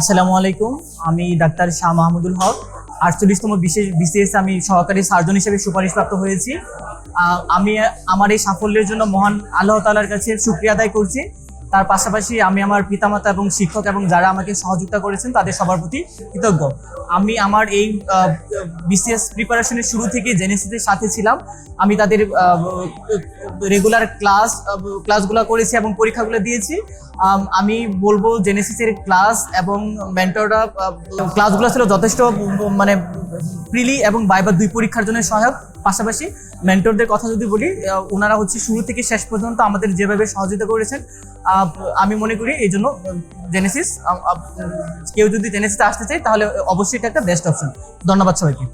আসসালামু আলাইকুম। আমি ডাক্তার শাহ মাহমুদুল হক। আটচল্লিশতম বিশেষ বিসিএস আমি সহকারী সার্জন হিসেবে সুপারিশপ্রাপ্ত হয়েছি। আমি আমার এই সাফল্যের জন্য মহান আল্লাহ তালার কাছে সুক্রিয়া আদায় করছি। তার পাশাপাশি আমি আমার পিতামাতা এবং শিক্ষক এবং যারা আমাকে সহযোগিতা করেছেন, তাদের সবার প্রতি কৃতজ্ঞ। আমি আমার এই বিসিএস প্রিপারেশনের শুরু থেকে জেনেসিসের সাথে ছিলাম। আমি তাদের রেগুলার ক্লাস ক্লাসগুলো করেছি এবং পরীক্ষাগুলো দিয়েছি। আমি বলব জেনেসিসের ক্লাস এবং মেন্টররা ক্লাসগুলো ছিল যথেষ্ট মানে প্রিলি এবং বাইবার দুই পরীক্ষার জন্য সহায়ক। পাশাপাশি মেন্টরদের কথা যদি বলি ওনারা হচ্ছে শুরু থেকে শেষ পর্যন্ত আমাদের যেভাবে সহযোগিতা করেছেন আমি মনে করি এই জন্য জেনেসিস কেউ যদি জেনেসিসে আসতে চায়, তাহলে অবশ্যই এটা একটা বেস্ট অপশন ধন্যবাদ সবাইকে।